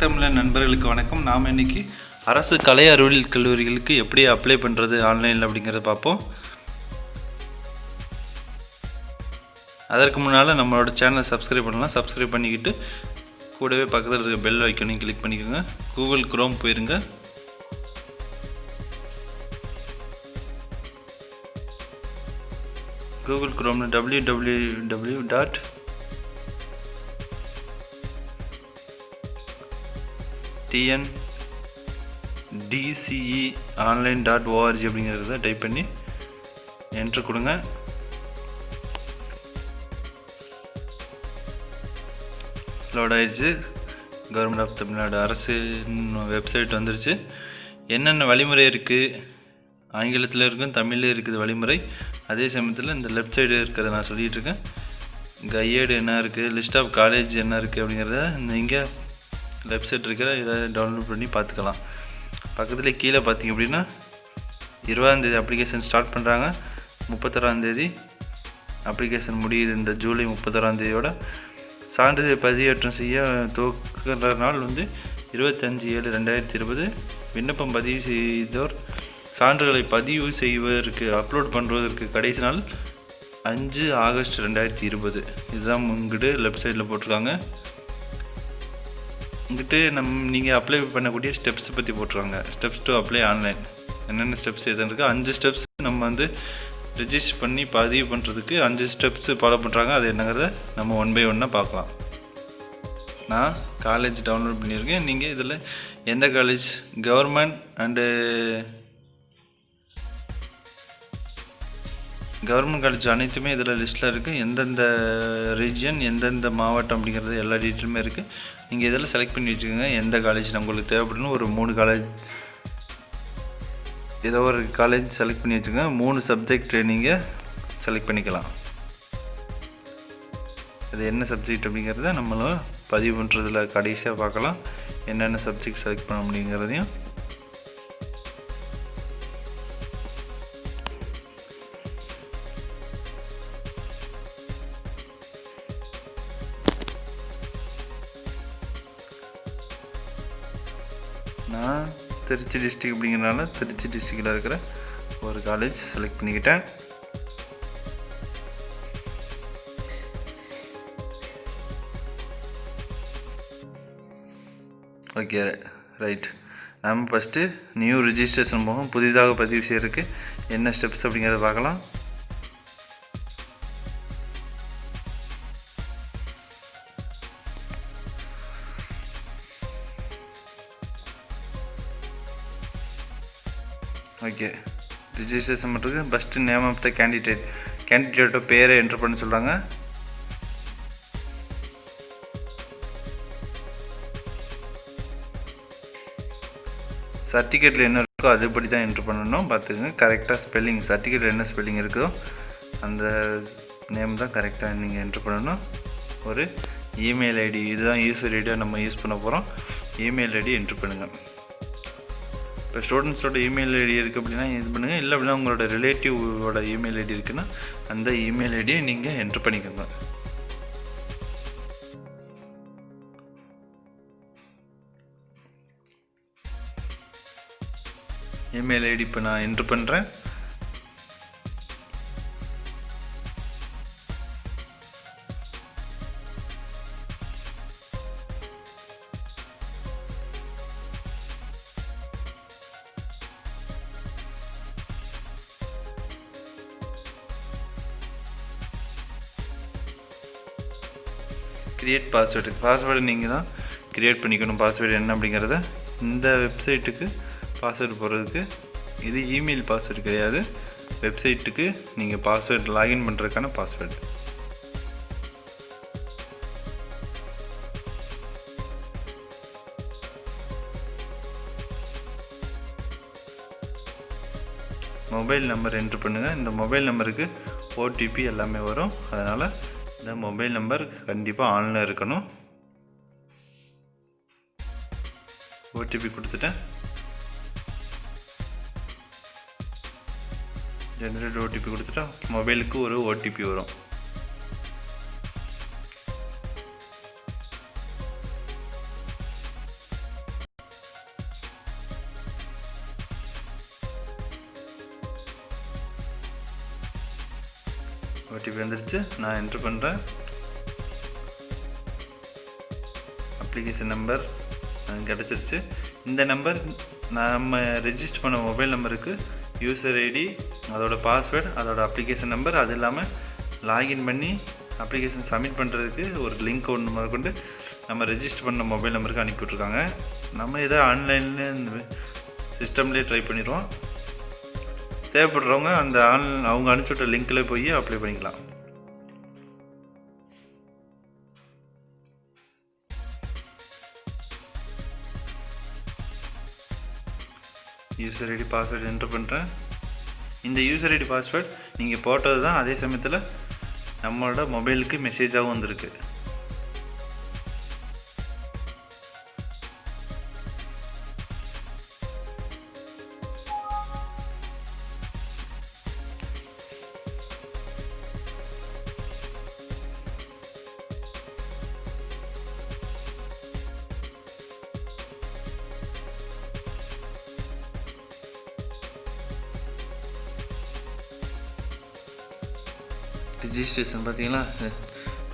தமிழன் நண்பர்களுக்கு வணக்கம். நாம் இன்னைக்கு அரசு கலை அறிவியல் கல்லூரிகளுக்கு எப்படி அப்ளை பண்ணுறது ஆன்லைனில் அப்படிங்கிறத பார்ப்போம். அதற்கு முன்னால் நம்மளோட சேனலை சப்ஸ்கிரைப் பண்ணலாம். சப்ஸ்கிரைப் பண்ணிக்கிட்டு கூடவே பக்கத்தில் இருக்க பெல் வைக்கணும் கிளிக் பண்ணிக்கோங்க. கூகுள் குரோம் போயிருங்க. Google குரோம்ல W W W dot TN DCE online dot ORG அப்படிங்கிறத டைப் பண்ணி என்ட்ரு கொடுங்க. லோட் ஆயிடுச்சு. கவர்மெண்ட் ஆஃப் தமிழ்நாடு அரசு வெப்சைட் வந்துருச்சு. என்னென்ன வழிமுறை இருக்குது ஆங்கிலத்தில் இருக்கும் தமிழ்லேயும் இருக்குது வழிமுறை. அதே சமயத்தில் இந்த லெஃப்ட் சைடு இருக்கிறத நான் சொல்லிகிட்ருக்கேன் கையேடு என்ன இருக்குது லிஸ்ட் ஆஃப் காலேஜ் என்ன இருக்குது அப்படிங்கிறத இந்த இங்கே வெப்சைட் இருக்கிற இதை டவுன்லோட் பண்ணி பார்த்துக்கலாம். பக்கத்துலேயே கீழே பார்த்தீங்க அப்படின்னா இருபதாந்தேதி அப்ளிகேஷன் ஸ்டார்ட் பண்ணுறாங்க முப்பத்தொறாந்தேதி அப்ளிகேஷன் முடியுது. இந்த ஜூலை முப்பத்தொறாந்தேதியோட சான்றிதழ் பதிவேற்றம் செய்ய துவக்கிற நாள் வந்து இருபத்தஞ்சி ஏழு ரெண்டாயிரத்தி இருபது. விண்ணப்பம் பதிவு செய்தோர் சான்றுகளை பதிவு செய்வதற்கு அப்லோட் பண்ணுவதற்கு கடைசி நாள் அஞ்சு ஆகஸ்ட் ரெண்டாயிரத்தி இருபது. இதுதான் முன்கிட்டு லெஃப்ட் சைடில் போட்டிருக்காங்க. வந்துட்டு நம் நீங்கள் அப்ளை பண்ணக்கூடிய ஸ்டெப்ஸ் பற்றி போட்டுருவாங்க. ஸ்டெப்ஸ் டு அப்ளை ஆன்லைன் என்னென்ன ஸ்டெப்ஸ் எதுன்னு இருக்குது அஞ்சு ஸ்டெப்ஸ் நம்ம வந்து ரிஜிஸ்டர் பண்ணி பதிவு பண்ணுறதுக்கு அஞ்சு ஸ்டெப்ஸ் ஃபாலோ பண்ணுறாங்க அது என்னங்கிறத நம்ம ஒன் பை ஒன்னாக பார்க்கலாம். நான் காலேஜ் டவுன்லோட் பண்ணியிருக்கேன். நீங்கள் இதில் எந்த college government and government college அனைத்துமே இதில் லிஸ்ட்டில் இருக்குது எந்தெந்த ரீஜியன் எந்தெந்த மாவட்டம் அப்படிங்கிறது எல்லா டீட்டெயிலுமே இருக்குது நீங்கள் இதில் செலக்ட் பண்ணி வச்சுக்கோங்க. எந்த காலேஜ் உங்களுக்கு தேவைப்படுன்னு ஒரு மூணு காலேஜ் ஏதோ ஒரு காலேஜ் செலக்ட் பண்ணி வச்சுக்கோங்க. மூணு சப்ஜெக்ட் நீங்கள் செலக்ட் பண்ணிக்கலாம். அது என்ன சப்ஜெக்ட் அப்படிங்கிறத நம்மளும் பதிவு பண்ணுறதுல கடைசியாக பார்க்கலாம். என்னென்ன சப்ஜெக்ட் செலக்ட் பண்ண முடியுங்கிறதையும் திருச்சி டிஸ்ட்ரிக் அப்படிங்கிறனால திருச்சி டிஸ்ட்ரிக்டில் இருக்கிற ஒரு காலேஜ் செலக்ட் பண்ணிக்கிட்டேன். ஓகே ரைட் நம்ம ஃபஸ்ட்டு நியூ ரிஜிஸ்ட்ரேஷன் போகும் புதிதாக பதிவு செய்யறதுக்கு என்ன ஸ்டெப்ஸ் அப்படிங்கிறத பார்க்கலாம். ரிஜிஸ்ட்ரேஷன் பண்ணுறதுக்கு first name of the candidate கேண்டிடேட்டோட பேரை என்ட்ரு பண்ண சொல்கிறாங்க சர்டிஃபிகேட்டில் என்ன இருக்கோ அதுபடி தான் என்ட்ரு பண்ணணும். பார்த்துக்கங்க கரெக்டாக ஸ்பெல்லிங் சர்டிஃபிகேட்டில் என்ன ஸ்பெல்லிங் இருக்கோ அந்த நேம் தான் கரெக்டாக நீங்கள் என்ட்ரு பண்ணணும். ஒரு இமெயில் ஐடி இதுதான் யூசர் ஐடியாக நம்ம யூஸ் பண்ண போகிறோம் இமெயில் ஐடி என்ட்ரு பண்ணுங்கள் இப்போ ஸ்டூடெண்ட்ஸோட இமெயில் ஐடி இருக்குது அப்படின்னா இது பண்ணுங்கள் இல்லை அப்படின்னா உங்களோட ரிலேட்டிவோட இமெயில் ஐடி இருக்குன்னா அந்த இமெயில் ஐடியை நீங்கள் என்ட்ரு பண்ணிக்கோங்க. இமெயில் ஐடி இப்போ நான் என்ட்ரு பண்ணுறேன் க்ரியேட் பாஸ்வேர்டு பாஸ்வேர்டு நீங்கள் தான் க்ரியேட் பண்ணிக்கணும். பாஸ்வேர்டு என்ன அப்படிங்கிறத இந்த வெப்சைட்டுக்கு பாஸ்வேர்டு போடுறதுக்கு. இது இமெயில் பாஸ்வேர்டு கிடையாது. வெப்சைட்டுக்கு நீங்கள் பாஸ்வேர்டு லாகின் பண்ணுறதுக்கான பாஸ்வேர்டு மொபைல் நம்பர் என்ட்ரு பண்ணுங்கள் இந்த மொபைல் நம்பருக்கு ஓடிபி எல்லாமே வரும். அதனால் இந்த மொபைல் நம்பர் கண்டிப்பாக ஆனில் இருக்கணும். ஓடிபி கொடுத்துட்டேன். ஜென்ரேட் ஓடிபி கொடுத்துட்டா மொபைலுக்கு ஒரு ஓடிபி வரும். நான் என்ட்ரு பண்ணுறேன் அப்ளிகேஷன் நம்பர் கிடச்சிருச்சு. இந்த நம்பர் நம்ம ரெஜிஸ்டர் பண்ண மொபைல் நம்பருக்கு யூசர் ஐடி அதோட பாஸ்வேர்டு அதோட அப்ளிகேஷன் நம்பர் அது இல்லாமல் லாகின் பண்ணி அப்ளிகேஷன் சப்மிட் பண்ணுறதுக்கு ஒரு லிங்க் ஒன்று முதற்கொண்டு நம்ம ரெஜிஸ்டர் பண்ண மொபைல் நம்பருக்கு அனுப்பிவிட்ருக்காங்க நம்ம இதை ஆன்லைனில் இந்த சிஸ்டம்லேயே ட்ரை பண்ணிடுவோம் தேவைப்படுறவங்க அந்த ஆன் அவங்க அனுப்பிச்சுட்ட லிங்க்கில் போய் அப்ளை பண்ணிக்கலாம். யூசர் ஐடி பாஸ்வேர்டு என்ட்ரு பண்ணுறேன் இந்த யூசர் ஐடி பாஸ்வேர்ட் நீங்கள் போட்டது தான் அதே சமயத்தில் நம்மளோட மொபைலுக்கு மெசேஜாகவும் வந்திருக்கு. ரிஜிஸ்ட்ரேஷன் பார்த்தீங்களா?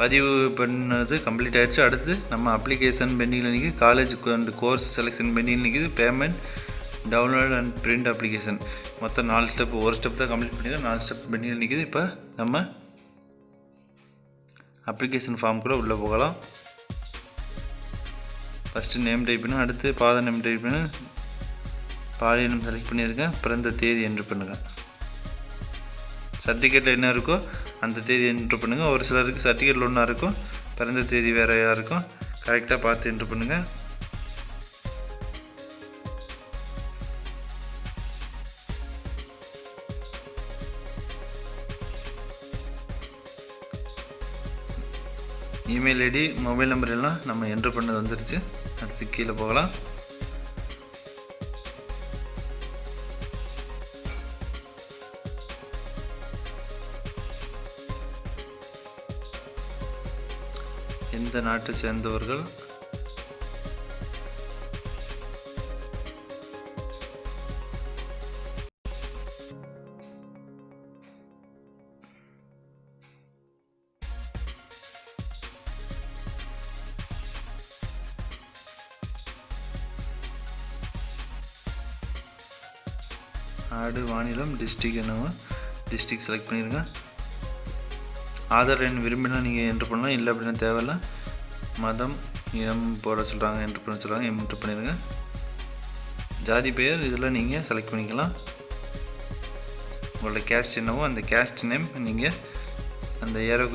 பதிவு பண்ணது கம்ப்ளீட் ஆயிடுச்சு. அடுத்து நம்ம அப்ளிகேஷன் பெண்டிங்கில் நிற்கிது காலேஜ் அண்ட் கோர்ஸ் செலெக்ஷன் பெண்டிங்கில் நிற்கிது payment download and print application மொத்தம் நாலு ஸ்டெப் ஒரு ஸ்டெப் தான் கம்ப்ளீட் பண்ணியிருக்கோம். நாலு ஸ்டெப் பெண்டிங்கில் நிற்கிது இப்போ நம்ம அப்ளிகேஷன் ஃபார்ம் கூட உள்ளே போகலாம். ஃபஸ்ட்டு நேம் டைப் பண்ணு. அடுத்து பாத நேம் டைப் பண்ணு. பாலினம் செலக்ட் பண்ணியிருக்கேன். பிறந்த தேதி என்று பண்ணுங்கள் சர்டிஃபிகேட்டில் என்ன இருக்கோ அந்த தேதி என்ட்ரு பண்ணுங்கள் ஒரு சிலருக்கு சர்டிஃபிகேட்டில் ஒன்றா இருக்கும். பிறந்த தேதி வேறையாக இருக்கும். கரெக்டாக பார்த்து என்ட்ரு பண்ணுங்கள் இமெயில் ஐடி மொபைல் நம்பர் எல்லாம் நம்ம என்ட்ரு பண்ணது வந்துருச்சு. அடுத்து கீழே போகலாம். தமிழ்நாட்டை சேர்ந்தவர்கள். நாடு மாநிலம் டிஸ்ட்ரிக் என்னவோ? டிஸ்ட்ரிக் செலக்ட் பண்ணிடுங்க ஆதார் எண் விரும்பினா நீங்கள் என்ட்ரு பண்ணலாம். இல்லை அப்படின்னா தேவையில்ல. மதம் இனம் போட சொல்கிறாங்க என்ட்ரு பண்ண சொல்கிறாங்க என்ட்ரு பண்ணிடுங்க ஜாதி பெயர் இதில் நீங்கள் செலக்ட் பண்ணிக்கலாம். உங்களோட கேஸ்ட் என்னவோ அந்த கேஸ்ட் நேம் நீங்கள் அந்த ஏரோ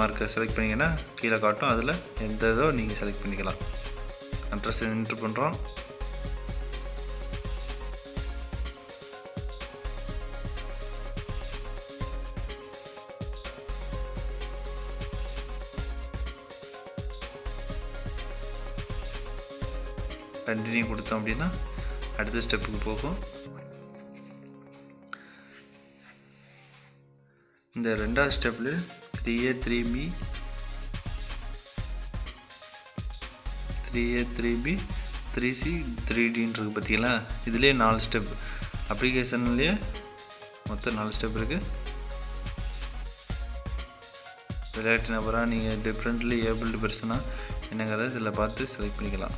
மார்க்கை செலக்ட் பண்ணிங்கன்னா கீழே காட்டும். அதில் எந்த இதோ நீங்கள் செலக்ட் பண்ணிக்கலாம். அட்ரஸ் என்ட்ரு பண்ணுறோம் எனர்ஜியும் கொடுத்தோம் அப்படின்னா அடுத்த ஸ்டெப்புக்கு போகும். இந்த ரெண்டாவது ஸ்டெப்பில் three A three B three A three B three C three டின்றது பார்த்தீங்களா இதுலேயே நாலு ஸ்டெப். அப்ளிகேஷன்லேயே மொத்தம் நாலு ஸ்டெப் இருக்குது விளையாட்டு நபராக நீங்கள் டிஃப்ரெண்ட்லி ஏபிள்டு பர்சனாக என்னங்கிறத இதில் பார்த்து செலக்ட் பண்ணிக்கலாம்.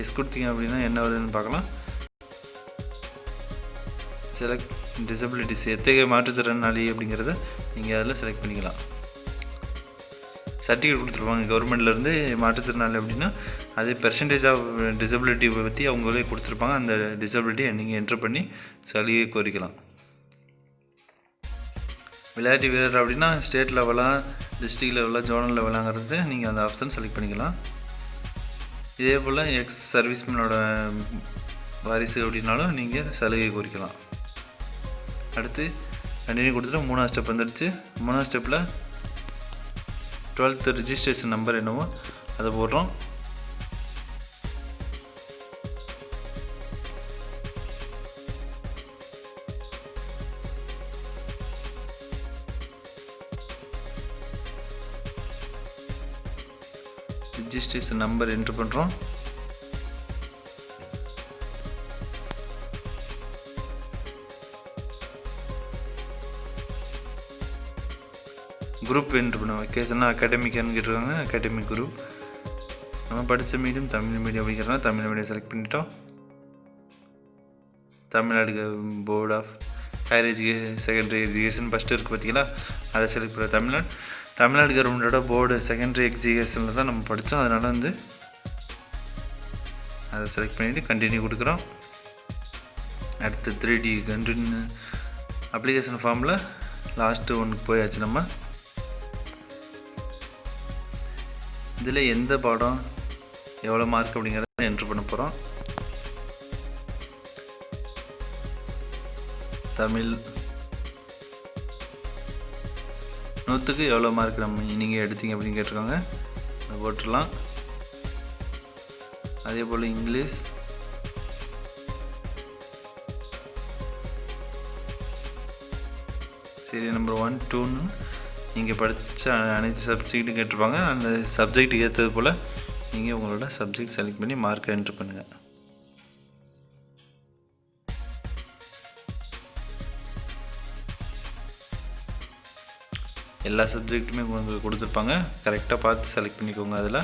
எஸ் கொடுத்தீங்க அப்படின்னா என்ன வருதுன்னு பார்க்கலாம். செலக்ட் டிசபிலிட்டிஸ் எத்தகைய மாற்றுத்திறனாளி அப்படிங்கிறத நீங்கள் அதில் செலக்ட் பண்ணிக்கலாம். சர்டிஃபிகேட் கொடுத்துருப்பாங்க. கவர்மெண்ட்லேருந்து மாற்றுத்திறனாளி அப்படின்னா அது பெர்சன்டேஜ் ஆஃப் டிசபிலிட்டி பற்றி அவங்களே கொடுத்துருப்பாங்க. அந்த டிசபிலிட்டியை நீங்கள் என்ட்ரு பண்ணி சலுகை கோரிக்கலாம். விளையாட்டு வீரர் அப்படின்னா ஸ்டேட் லெவலாக டிஸ்ட்ரிக்ட் லெவலாக ஜோனல் லெவலாங்கிறது நீங்கள் அந்த ஆப்ஷன் செலக்ட் பண்ணிக்கலாம். இதே போல் எக்ஸ் சர்வீஸ்மேனோட வாரிசு அப்படின்னாலும் நீங்கள் சலுகை குறிக்கலாம் அடுத்து கண்டினியூ கொடுத்துட்டு மூணாவது ஸ்டெப் வந்துடுச்சு மூணாவது ஸ்டெப்பில் டுவெல்த்து ரிஜிஸ்ட்ரேஷன் நம்பர் என்னவோ அதை போடுறோம். ரிஜிஸ்ட்ரேஷன் நம்பர் என்ட்ரு பண்ணுறோம் குரூப் என்ட்ரு பண்ணுவோம். வெக்கேஷன்னா அகாடமிக்கான்னு கேட்டிருக்காங்க. அகாடமிக் குரூப் நம்ம படித்த மீடியம் தமிழ் மீடியம் அப்படிங்கிறனா தமிழ் மீடியம் செலக்ட் பண்ணிட்டோம். Tamil Nadu board of higher education secondary education first இருக்குது பார்த்தீங்களா அதை செலக்ட் பண்ண தமிழ்நாடு. தமிழ்நாடு கவர்மெண்ட்டோட போர்டு செகண்டரி எக்ஸிகேஷனில் தான் நம்ம படித்தோம் அதனால் வந்து அதை செலக்ட் பண்ணிவிட்டு கண்டினியூ கொடுக்குறோம். அடுத்து த்ரீ டி கண்டினியூ அப்ளிகேஷன் ஃபார்மில் லாஸ்ட்டு ஒன்றுக்கு போயாச்சு நம்ம. இதில் எந்த பாடம் எவ்வளோ மார்க் அப்படிங்கிறத என்ட்ரு பண்ண போகிறோம் தமிழ் நூற்றுக்கு எவ்வளோ மார்க் நம்ம நீங்கள் எடுத்தீங்க அப்படின்னு கேட்டிருக்காங்க. அதை போட்டுடலாம். அதே போல் இங்கிலீஷ். சரி நம்பர் ஒன் டூன்னு நீங்கள் படித்த அனைத்து சப்ஜெக்ட்டும் கேட்டிருப்பாங்க. அந்த சப்ஜெக்ட்டுக்கு ஏற்றது போல் நீங்கள் உங்களோட சப்ஜெக்ட் செலக்ட் பண்ணி மார்க்கை என்ட்ரு பண்ணுங்கள் எல்லா சப்ஜெக்ட்டுமே உங்களுக்கு கொடுத்துருப்பாங்க. கரெக்டாக பார்த்து செலக்ட் பண்ணிக்கோங்க அதில்.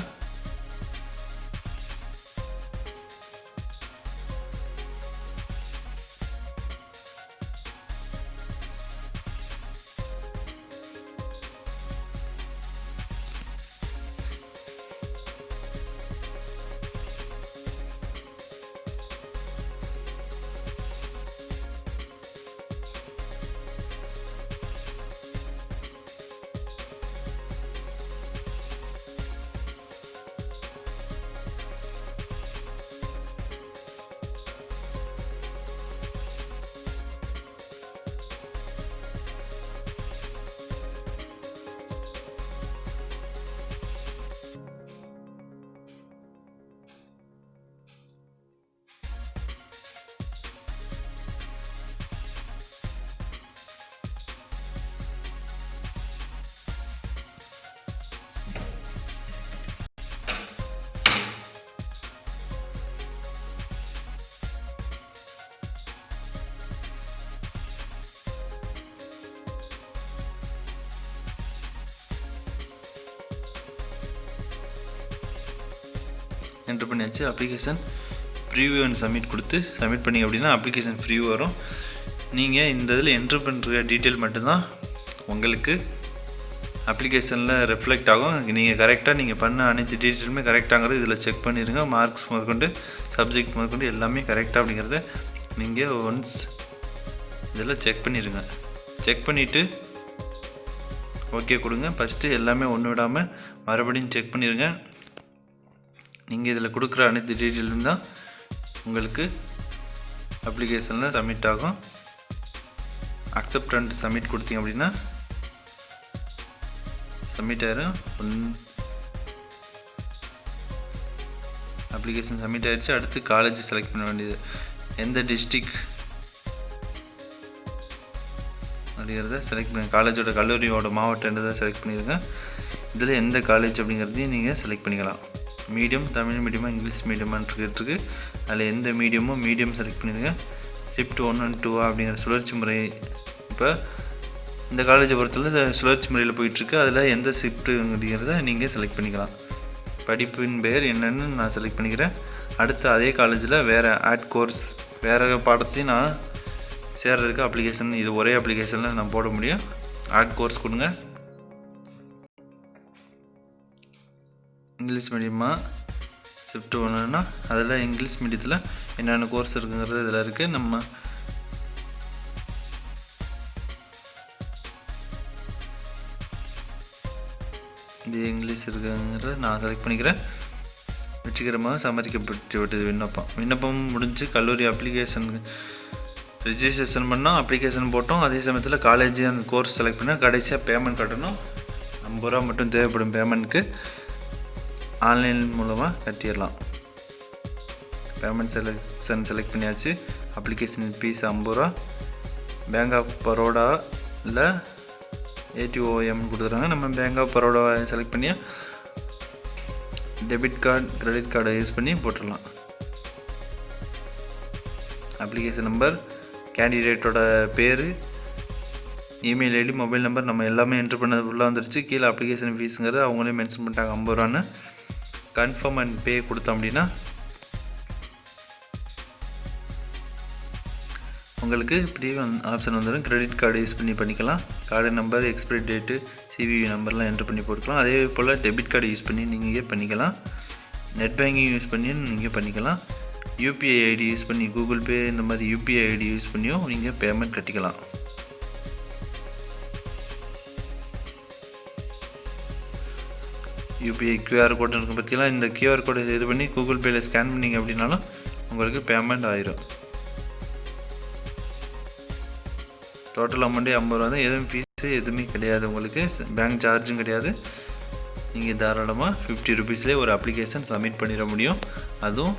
என்ட்ரு பண்ணியாச்சு. அப்ளிகேஷன் ப்ரீவியூ அண்ட் சப்மிட் கொடுத்து சப்மிட் பண்ணி அப்படின்னா அப்ளிகேஷன் ஃப்ரீ வரும். நீங்கள் இந்த இதில் என்ட்ரு பண்ணுற டீட்டெயில் மட்டும்தான் உங்களுக்கு அப்ளிகேஷனில் ரெஃப்ளெக்ட் ஆகும். நீங்கள் கரெக்டாக நீங்கள் பண்ண அனைத்து டீட்டெயிலுமே கரெக்டாங்கிறது இதில் செக் பண்ணிடுங்க மார்க்ஸ் முதற்கொண்டு சப்ஜெக்ட் முதற்கொண்டு எல்லாமே கரெக்டாக அப்படிங்கிறத நீங்கள் ஒன்ஸ் இதில் செக் பண்ணிடுங்க செக் பண்ணிவிட்டு ஓகே கொடுங்க. ஃபஸ்ட்டு எல்லாமே ஒன்று விடாமல் மறுபடியும் செக் பண்ணிடுங்க நீங்கள் இதில் கொடுக்குற அனைத்து டீட்டெயிலும் தான் உங்களுக்கு அப்ளிகேஷனில் சப்மிட் ஆகும். அக்செப்ட் அண்ட் சப்மிட் கொடுத்தீங்க அப்படின்னா சப்மிட் ஆயிரும். ஒன் அப்ளிகேஷன் சப்மிட் ஆகிடுச்சு அடுத்து காலேஜ் செலக்ட் பண்ண வேண்டியது. எந்த டிஸ்ட்ரிக் அப்படிங்கிறத செலக்ட் பண்ணி காலேஜோட கல்லூரியோட மாவட்டம் என்றதை செலக்ட் பண்ணியிருக்கேன் இதில் எந்த காலேஜ் அப்படிங்கிறதையும் நீங்கள் செலக்ட் பண்ணிக்கலாம். மீடியம் தமிழ் மீடியமாக இங்கிலீஷ் மீடியமான்னு இருக்கு அதில் எந்த மீடியமும் மீடியம் செலக்ட் பண்ணிடுங்க. ஷிஃப்ட் ஒன் அண்ட் டூ அப்படிங்கிற சுழற்சி முறை இப்போ இந்த காலேஜை பொறுத்தவரை சுழற்சி முறையில் போயிட்டுருக்கு. அதில் எந்த ஷிஃப்ட்டுங்கிறத நீங்கள் செலக்ட் பண்ணிக்கலாம். படிப்பின் பெயர் என்னென்னு நான் செலக்ட் பண்ணிக்கிறேன். அடுத்து அதே காலேஜில் வேறு ஆட் கோர்ஸ் வேறு பாடத்தையும் நான் சேர்கிறதுக்கு அப்ளிகேஷன் இது ஒரே அப்ளிகேஷனில் நான் போட முடியும். ஆட் கோர்ஸ் கொடுங்க. இங்கிலீஷ் மீடியமாக ஷிஃப்ட் பண்ணணும்னா அதில் இங்கிலீஷ் மீடியத்தில் என்னென்ன கோர்ஸ் இருக்குங்கிறது இதில் இருக்குது நம்ம இது இங்கிலீஷ் இருக்குங்கிறத நான் செலக்ட் பண்ணிக்கிறேன். வெற்றிகரமாக சமரிக்கப்பட்டுவிட்டது விண்ணப்பம். விண்ணப்பம் முடிஞ்சு கல்லூரி அப்ளிகேஷன் ரிஜிஸ்ட்ரேஷன் பண்ணோம் அப்ளிகேஷன் போட்டோம். அதே சமயத்தில் காலேஜ் அந்த கோர்ஸ் செலக்ட் பண்ணால் கடைசியாக பேமெண்ட் கட்டணும். ஐம்பது ரூபா மட்டும் தேவைப்படும் பேமெண்ட்டுக்கு ஆன்லைன் மூலமாக கட்டிடலாம். பேமெண்ட் செலக்ஷன் செலக்ட் பண்ணியாச்சு. அப்ளிகேஷன் ஃபீஸ் ஐம்பது ரூபா. பேங்க் ஆஃப் பரோடா இல்லை ஏடிஓஎம் கொடுத்துறாங்க நம்ம பேங்க் ஆஃப் பரோடா செலக்ட் பண்ணி டெபிட் கார்டு கிரெடிட் கார்டை யூஸ் பண்ணி போட்டுடலாம். அப்ளிகேஷன் நம்பர் கேண்டிடேட்டோட பேர் இமெயில் ஐடி மொபைல் நம்பர் நம்ம எல்லாமே என்ட்ரு பண்ணது உள்ளே வந்துருச்சு. கீழே அப்ளிகேஷன் ஃபீஸுங்கிறது அவங்களே மென்ஷன் பண்ணிட்டாங்க ஐம்பது ரூபான்னு. கன்ஃபார்ம் அண்ட் பே கொடுத்தோம் அப்படின்னா உங்களுக்கு இப்படி ஆப்ஷன் வந்துடும் கிரெடிட் கார்டு யூஸ் பண்ணி பண்ணிக்கலாம். Card number expiry date CVV நம்பர்லாம் என்ட்ரு பண்ணி போட்டுக்கலாம். அதே போல் டெபிட் கார்டு யூஸ் பண்ணி நீங்கள் பண்ணிக்கலாம். நெட் பேங்கிங் யூஸ் பண்ணி நீங்கள் பண்ணிக்கலாம். யூபிஐ ஐடி யூஸ் பண்ணி கூகுள் பே இந்த மாதிரி யூபிஐ ஐடி யூஸ் பண்ணியும் நீங்கள் பேமெண்ட் கட்டிக்கலாம். யூபிஐ கியூஆர் கோட் இருக்கும் பார்த்தீங்களா இந்த கியூஆர் கோடை இது பண்ணி கூகுள் பேயில் ஸ்கேன் பண்ணிங்க அப்படின்னாலும் உங்களுக்கு பேமெண்ட் ஆயிரும். டோட்டல் அமௌண்ட்டே ஐம்பது ரூபா தான் எதுவும் ஃபீஸு எதுவுமே கிடையாது உங்களுக்கு. பேங்க் சார்ஜும் கிடையாது. நீங்கள் தாராளமாக ஃபிஃப்டி ருபீஸ்லேயே ஒரு அப்ளிகேஷன் சப்மிட் பண்ணிட முடியும். அதுவும்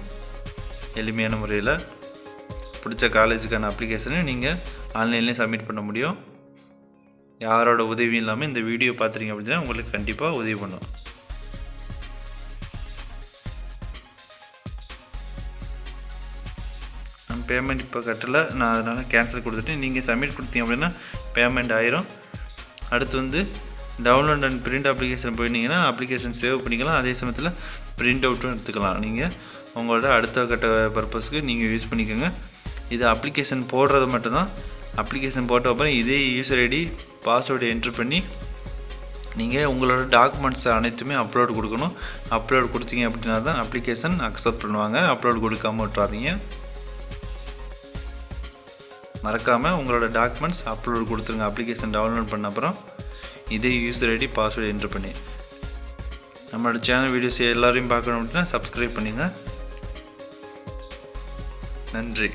எளிமையான முறையில் பிடிச்ச காலேஜுக்கான அப்ளிகேஷனை நீங்கள் ஆன்லைன்லேயே சப்மிட் பண்ண முடியும். யாரோட உதவியும் இல்லாமல் இந்த வீடியோ பார்த்துறீங்க அப்படின்னா உங்களுக்கு கண்டிப்பாக உதவி பண்ணும். பேமெண்ட் இப்போ கட்டலை. நான் அதனால் கேன்சல் கொடுத்துட்டு நீங்கள் சப்மிட் கொடுத்தீங்க அப்படின்னா பேமெண்ட் ஆயிரும். அடுத்து வந்து டவுன்லோட் அண்ட் பிரிண்ட் அப்ளிகேஷன் போயிருந்தீங்கன்னா அப்ளிகேஷன் சேவ் பண்ணிக்கலாம். அதே சமயத்தில் பிரிண்ட் அவுட்டும் எடுத்துக்கலாம். நீங்கள் உங்களோட அடுத்த கட்ட பர்பஸ்க்கு நீங்கள் யூஸ் பண்ணிக்கோங்க. இது அப்ளிகேஷன் போடுறது மட்டும்தான். அப்ளிகேஷன் போட்ட அப்புறம் இதே யூசர் ஐடி பாஸ்வேர்டு என்ட்ரு பண்ணி நீங்கள் உங்களோட டாக்குமெண்ட்ஸ் அனைத்துமே அப்லோடு கொடுக்கணும். அப்லோடு கொடுத்தீங்க அப்படின்னா தான் அப்ளிகேஷன் அக்செப்ட் பண்ணுவாங்க. அப்லோடு கொடுக்காம விட்றாதீங்க மறக்காமல் உங்களோட டாக்குமெண்ட்ஸ் அப்லோட் கொடுத்துருங்க. அப்ளிகேஷன் டவுன்லோட் பண்ண அப்புறம் இதே யூஸர் ஐடி பாஸ்வேர்டு என்ட்ரு பண்ணி. நம்மளோட சேனல் வீடியோஸ் எல்லாரையும் பார்க்கணும் அப்படின்னா சப்ஸ்கிரைப் பண்ணுங்கள் நன்றி.